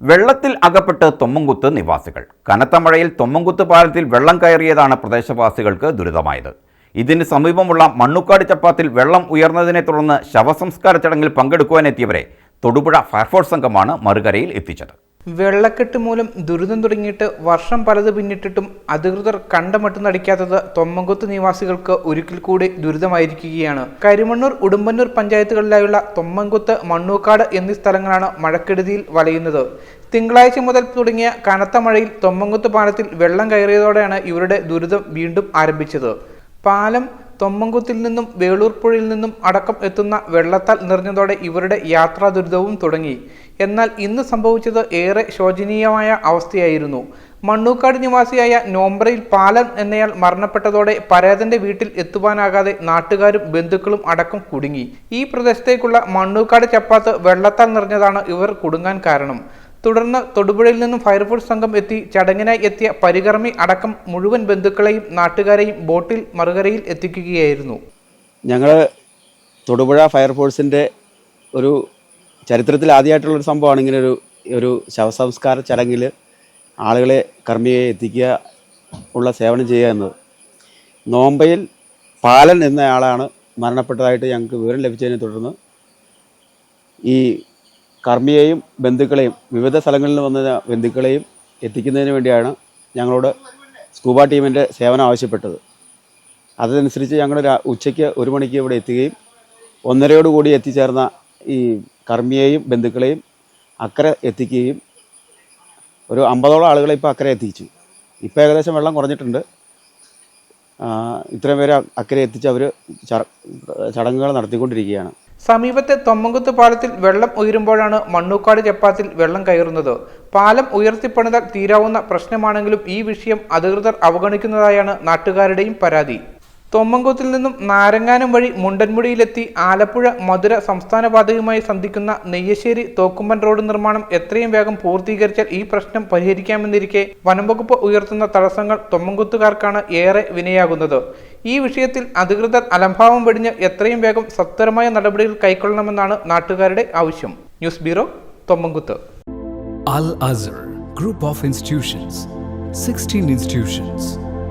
വെള്ളത്തിൽ അകപ്പെട്ട് തൊമ്മങ്കുത്ത് നിവാസികൾ. കനത്ത മഴയിൽ തൊമ്മങ്കുത്ത് പാലത്തിൽ വെള്ളം കയറിയതാണ് പ്രദേശവാസികൾക്ക് ദുരിതമായത്. ഇതിന് സമീപമുള്ള മണ്ണുക്കാട് ചപ്പാത്തിൽ വെള്ളം ഉയർന്നതിനെ തുടർന്ന് ശവസംസ്കാര ചടങ്ങിൽ പങ്കെടുക്കുവാനെത്തിയവരെ തൊടുപുഴ ഫയർഫോഴ്സ് സംഘമാണ് മറുകരയിൽ എത്തിച്ചത്. വെള്ളക്കെട്ട് മൂലം ദുരിതം തുടങ്ങിയിട്ട് വർഷം പലത് പിന്നിട്ടിട്ടും അധികൃതർ കണ്ടമട്ട് നടിക്കാത്തത് തൊമ്മങ്കുത്ത് നിവാസികൾക്ക് ഒരിക്കൽ കൂടി ദുരിതമായിരിക്കുകയാണ്. കരിമണ്ണൂർ ഉടുമ്പന്നൂർ പഞ്ചായത്തുകളിലായുള്ള തൊമ്മങ്കുത്ത് മണ്ണൂക്കാട് എന്നീ സ്ഥലങ്ങളാണ് മഴക്കെടുതിയിൽ വലയുന്നത്. തിങ്കളാഴ്ച മുതൽ തുടങ്ങിയ കനത്ത മഴയിൽ തൊമ്മങ്കുത്ത് പാലത്തിൽ വെള്ളം കയറിയതോടെയാണ് ഇവരുടെ ദുരിതം വീണ്ടും ആരംഭിച്ചത്. പാലം തൊമ്മങ്കുത്തിൽ നിന്നും വേളൂർ പുഴയിൽ നിന്നും അടക്കം എത്തുന്ന വെള്ളത്താൽ നിറഞ്ഞതോടെ ഇവരുടെ യാത്രാ ദുരിതവും തുടങ്ങി. എന്നാൽ ഇന്ന് സംഭവിച്ചത് ഏറെ ശോചനീയമായ അവസ്ഥയായിരുന്നു. മണ്ണൂക്കാട് നിവാസിയായ നോംബ്രയിൽ പാലൻ എന്നയാൾ മരണപ്പെട്ടതോടെ പരേതന്റെ വീട്ടിൽ എത്തുവാനാകാതെ നാട്ടുകാരും ബന്ധുക്കളും അടക്കം കുടുങ്ങി. ഈ പ്രദേശത്തേക്കുള്ള മണ്ണൂക്കാട് ചപ്പാത്ത് വെള്ളത്താൽ നിറഞ്ഞതാണ് ഇവർ കുടുങ്ങാൻ കാരണം. തുടർന്ന് തൊടുപുഴയിൽ നിന്നും ഫയർഫോഴ്സ് സംഘം എത്തി ചടങ്ങിനായി എത്തിയ പരികർമ്മി അടക്കം മുഴുവൻ ബന്ധുക്കളെയും നാട്ടുകാരെയും ബോട്ടിൽ മറുകരയിൽ എത്തിക്കുകയായിരുന്നു. ഞങ്ങൾ തൊടുപുഴ ഫയർഫോഴ്സിന്റെ ഒരു ചരിത്രത്തിൽ ആദ്യമായിട്ടുള്ളൊരു സംഭവമാണ് ഇങ്ങനെ ഒരു ഒരു ശവസംസ്കാര ചടങ്ങിൽ ആളുകളെ കർമ്മിയെ എത്തിക്കുക ഉള്ള സേവനം ചെയ്യുക എന്നത്. നോമ്പയിൽ പാലൻ എന്നയാളാണ് മരണപ്പെട്ടതായിട്ട് ഞങ്ങൾക്ക് വിവരം ലഭിച്ചതിനെ തുടർന്ന് ഈ കർമ്മിയെയും ബന്ധുക്കളെയും വിവിധ സ്ഥലങ്ങളിൽ വന്ന ബന്ധുക്കളെയും എത്തിക്കുന്നതിന് വേണ്ടിയാണ് ഞങ്ങളോട് സ്കൂബ ടീമിന്റെ സേവനം ആവശ്യപ്പെട്ടത്. അതനുസരിച്ച് ഞങ്ങൾ ഉച്ചയ്ക്ക് ഒരു മണിക്ക് ഇവിടെ എത്തുകയും ഒന്നരയോടുകൂടി എത്തിച്ചേർന്ന ഈ കർമ്മിയെയും ബന്ധുക്കളെയും അക്കരെ എത്തിക്കുകയും ഒരു അമ്പതോളം ആളുകളെ ഇപ്പോൾ അക്കരെ എത്തിച്ചു. ഇപ്പോൾ ഏകദേശം വെള്ളം കുറഞ്ഞിട്ടുണ്ട്. ഇത്രയും പേരെ അക്കരെ എത്തിച്ച് അവർ ചടങ്ങുകൾ നടത്തിക്കൊണ്ടിരിക്കുകയാണ്. സമീപത്തെ തൊമ്മങ്കുത്ത് പാലത്തിൽ വെള്ളം ഉയരുമ്പോഴാണ് മണ്ണൂക്കാട് ചപ്പാത്തിൽ വെള്ളം കയറുന്നത്. പാലം ഉയർത്തിപ്പണിതാൽ തീരാവുന്ന പ്രശ്നമാണെങ്കിലും ഈ വിഷയം അധികൃതർ അവഗണിക്കുന്നതായാണ് നാട്ടുകാരുടെയും പരാതി. തൊമ്മങ്കുത്തിൽ നിന്നും നാരങ്ങാനം വഴി മുണ്ടൻമുടിയിലെത്തി ആലപ്പുഴ മധുര സംസ്ഥാന പാതയുമായി സന്ധിക്കുന്ന നെയ്യശ്ശേരി തോക്കുമ്പൻ റോഡ് നിർമ്മാണം എത്രയും വേഗം പൂർത്തീകരിച്ചാൽ ഈ പ്രശ്നം പരിഹരിക്കാമെന്നിരിക്കെ വനംവകുപ്പ് ഉയർത്തുന്ന തടസ്സങ്ങൾ തൊമ്മങ്കുത്തുകാർക്കാണ് ഏറെ വിനയാകുന്നത്. ഈ വിഷയത്തിൽ അധികൃതർ അലംഭാവം വെടിഞ്ഞ് എത്രയും വേഗം സത്വരമായ നടപടികൾ കൈക്കൊള്ളണമെന്നാണ് നാട്ടുകാരുടെ ആവശ്യം. News bureau Thommankuthu Al group of institutions 16 institutions,